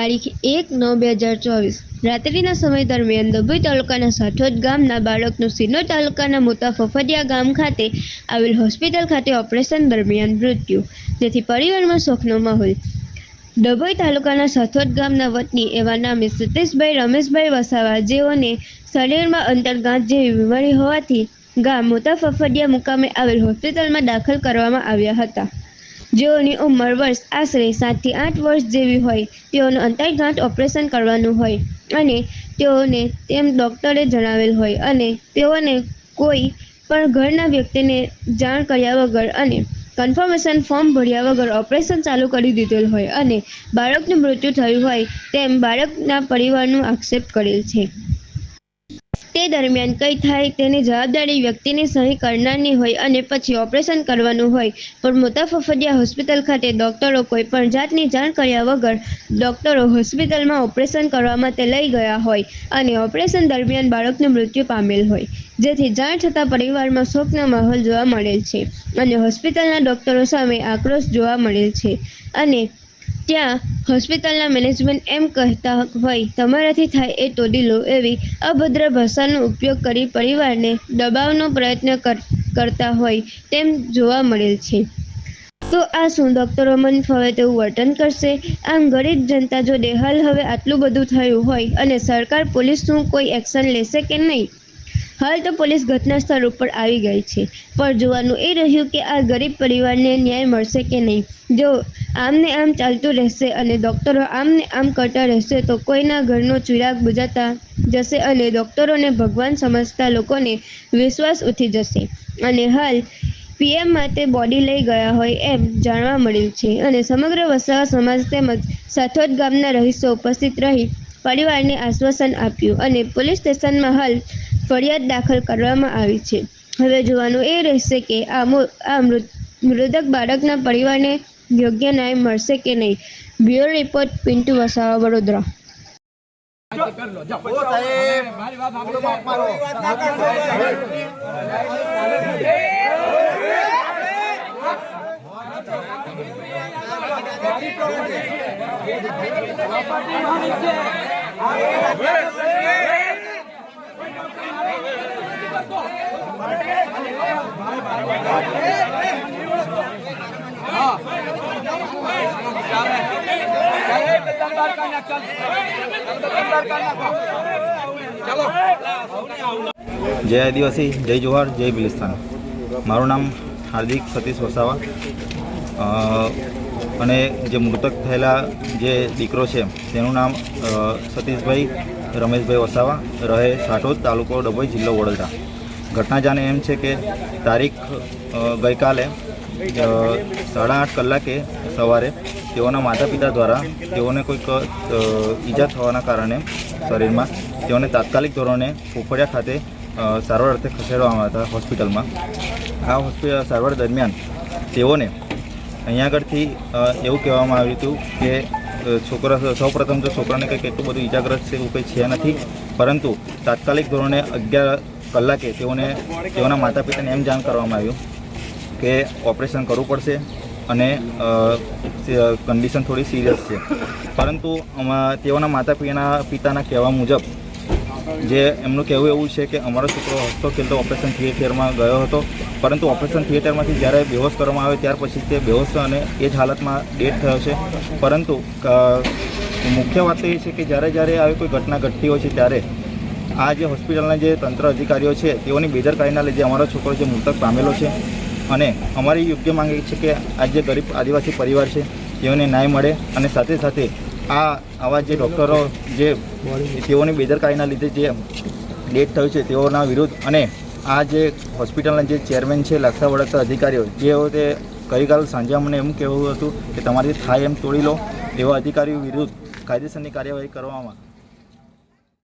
તારીખ એક નવ બે હજાર ચોવીસ. રાત્રિના સમય દરમિયાન ડભોઈ તાલુકાના સાઠોદ ગામના બાળકનું સિનો તાલુકાના મોટા ફફડિયા ગામ ખાતે આવેલ હોસ્પિટલ ખાતે ઓપરેશન દરમિયાન મૃત્યુ, જેથી પરિવારમાં શોકનો માહોલ ડભોઈ તાલુકાના સાથોદ ગામના વતની એવા નામે સતીશભાઈ, રમેશભાઈ વસાવા જેઓને શરીરમાં અંતર્ગાંઠ જેવી બીમારી હોવાથી ગામ મોટા ફફડિયા મુકામે આવેલ હોસ્પિટલમાં દાખલ કરવામાં આવ્યા હતા. જેઓની ઉંમર વર્ષ આશરે સાતથી આઠ વર્ષ જેવી હોય, તેઓનું અંતર્ગાંઠ ઓપરેશન કરવાનું હોય અને તેઓને તેમ ડૉક્ટરે જણાવેલ હોય અને તેઓને કોઈ પણ ઘરના વ્યક્તિને જાણ કર્યા વગર અને કન્ફર્મેશન ફોર્મ ભર્યા વગર ઓપરેશન ચાલુ કરી દીધેલ હોય અને બાળકનું મૃત્યુ થયું હોય તેમ બાળકના પરિવારનું આક્ષેપ કરેલ છે. તે દરમિયાન કંઈ થાય તેની જવાબદારી વ્યક્તિની સહી કરનારની હોય અને પછી ઓપરેશન કરવાનું હોય. પણ મોટા ફફડિયા હોસ્પિટલ ખાતે ડોક્ટરો કોઈ પણ જાતની જાણ કર્યા વગર ડોક્ટરો હોસ્પિટલમાં ઓપરેશન કરવા માટે લઈ ગયા હોય અને ઓપરેશન દરમિયાન બાળકનું મૃત્યુ પામેલ હોય. જેથી જાણ થતાં પરિવારમાં શોકનો માહોલ જોવા મળેલ છે અને હોસ્પિટલના ડોક્ટરો સામે આક્રોશ જોવા મળેલ છે. અને ત્યાં હોસ્પિટલના મેનેજમેન્ટ એમ કહેતા હોય, તમારાથી થાય એ તોડી લો એવી અભદ્ર ભાષાનો ઉપયોગ કરી પરિવારને દબાવનો પ્રયત્ન કર- કરતા હોય તેમ જોવા મળેલ છે. તો આ શું ડૉક્ટરો મન ફાવે તેવું વર્તન કરશે? આમ ગરીબ જનતા જો દેહાલ હવે આટલું બધું થયું હોય અને સરકાર પોલીસનું કોઈ એક્શન લેશે કે નહીં? હાલ તો પોલીસ ઘટના સ્થળ ઉપર આવી ગઈ છે. પણ જોવાનું એ રહ્યું કે આ ગરીબ પરિવારને ન્યાય મળશે કે નહીં? જો આમને આમ ચાલતું રહેશે અને ડૉક્ટરો આમને આમ કરતા રહેશે તો કોઈના ઘરનો ચિરાગ બુજાતા જશે અને ડૉક્ટરોને ભગવાન સમજતા લોકોને વિશ્વાસ ઉઠી જશે. અને હાલ પીએમ માટે બોડી લઈ ગયા હોય એમ જાણવા મળ્યું છે. અને સમગ્ર વસાવા સમાજ તેમજ સાથોદ ગામના રહીશો ઉપસ્થિત રહી પરિવારને આશ્વાસન આપ્યું અને પોલીસ સ્ટેશનમાં હાલ ફરિયાદ દાખલ કરવામાં આવી છે. હવે જોવાનું એ રહેશે કે આ આ મૃત- મૃતક બાળકના પરિવારને યોગ્ય ન્યાય મળશે કે નહીં. Bureau report Pintu Vasava, Vadodara. ઓ સાહેબ થોડો માફ મારો જય આદિવાસી, જય જોહાર, જય બિલિસ્તાન. મારું નામ હાર્દિક સતીશ વસાવા. અને જે મૃતક થયેલા જે દીકરો છે, તેનું નામ સતીશભાઈ રમેશભાઈ વસાવા, રહે સાટોદ તાલુકો ડભોઈ જિલ્લો વડોદરા. ઘટના જાણે એમ છે કે તારીખ ગઈકાલે સાડા આઠ કલાકે સવારે તેઓના માતા પિતા દ્વારા તેઓને કોઈક ઈજા થવાના કારણે શરીરમાં તેઓને તાત્કાલિક ધોરણે ફોફડિયા ખાતે સારવાર અર્થે ખસેડવામાં હતા હોસ્પિટલમાં. આ હોસ્પિટલ, સારવાર દરમિયાન તેઓને અહીંયા આગળથી એવું કહેવામાં આવ્યું હતું કે છોકરા સૌપ્રથમ તો છોકરાને કંઈક એટલું બધું ઇજાગ્રસ્ત છે એવું કંઈ છે નથી. પરંતુ તાત્કાલિક ધોરણે અગિયાર કલાકે તેઓને, તેઓના માતા પિતાને એમ જાણ કરવામાં આવ્યું કે ઓપરેશન કરવું પડશે અને કન્ડિશન થોડી સિરિયસ છે. પરંતુ તેઓના માતા પિતાના પિતાના કહેવા મુજબ જે એમનું કહેવું એવું છે કે અમારો છોકરો હસતો ખેલતો ઓપરેશન થિયેટરમાં ગયો હતો. પરંતુ ઓપરેશન થિયેટરમાંથી જ્યારે બેહોશ કરવામાં આવે ત્યાર પછી તે બેહોશ અને એ જ હાલતમાં ડેથ થયો છે. પરંતુ મુખ્ય વાત એ છે કે જ્યારે જ્યારે આવી કોઈ ઘટના ઘટતી હોય છે ત્યારે આ જે હોસ્પિટલના જે તંત્ર અધિકારીઓ છે તેઓની બેદરકારીના લીધે અમારો છોકરો જે મૃતક પામેલો છે અને અમારી યોગ્ય માંગ એ છે કે આ જે ગરીબ આદિવાસી પરિવાર છે તેઓને ન્યાય મળે અને સાથે સાથે આ આવા જે ડૉક્ટરો, જે તેઓની બેદરકારીના લીધે જે ડેથ થયું છે, તેઓના વિરુદ્ધ અને આ જે હોસ્પિટલના જે ચેરમેન છે લાગતા વળગતા અધિકારીઓ, જેઓ તે ગઈકાલ સાંજે અમને એમ કહેવું હતું કે તમારી થાય એમ તોડી લો, એવા અધિકારીઓ વિરુદ્ધ કાયદેસરની કાર્યવાહી કરવામાં